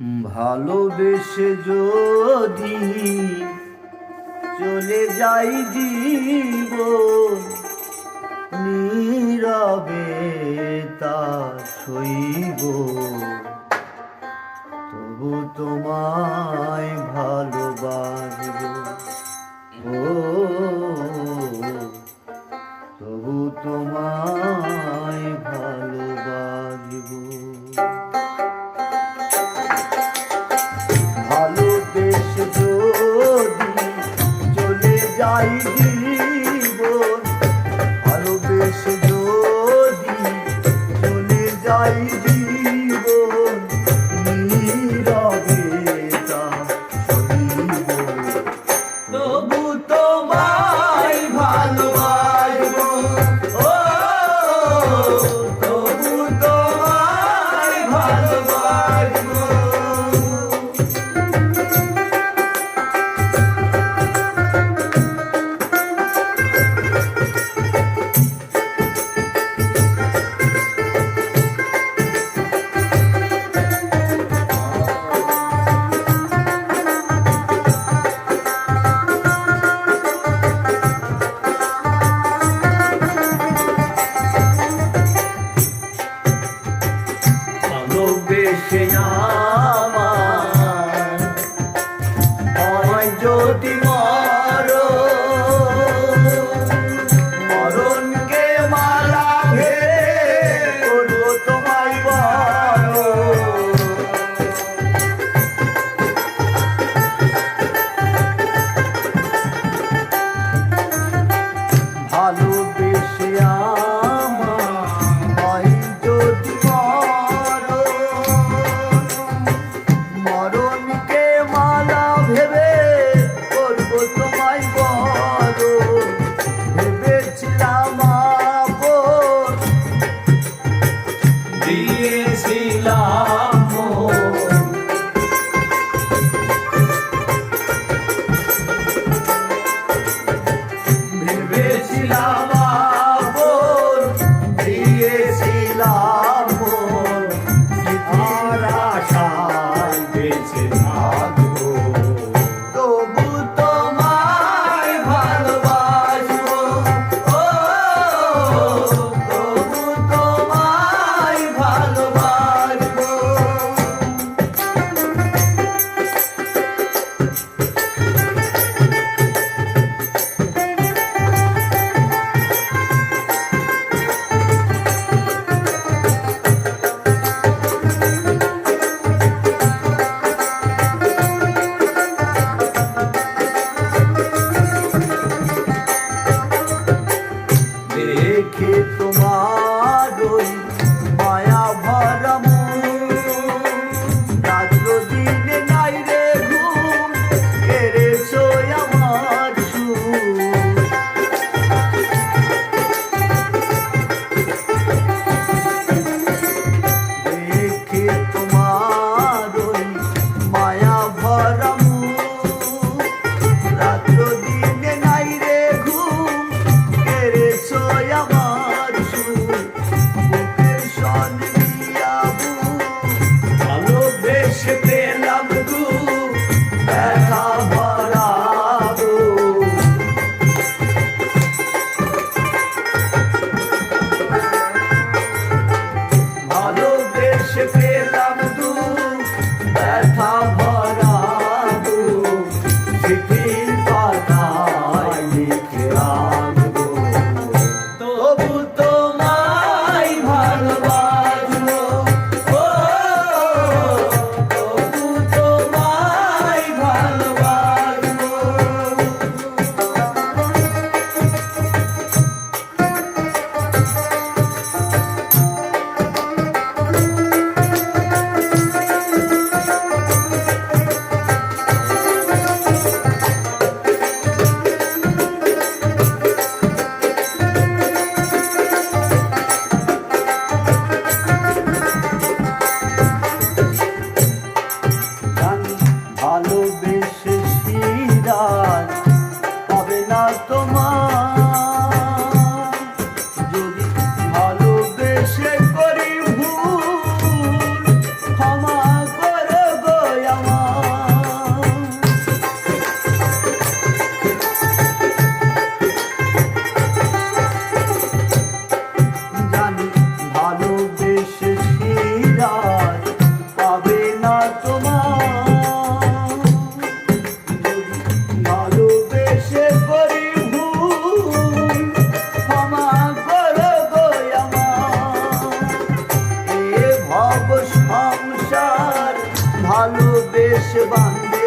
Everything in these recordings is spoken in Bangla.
ভালোবেসে যদি চলে যাই জীব নীরবে তা শৈব তবু তোমায় ভালোবাসব। ও, তবু তোমায় ভালো yaşayamam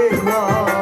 দেখলাম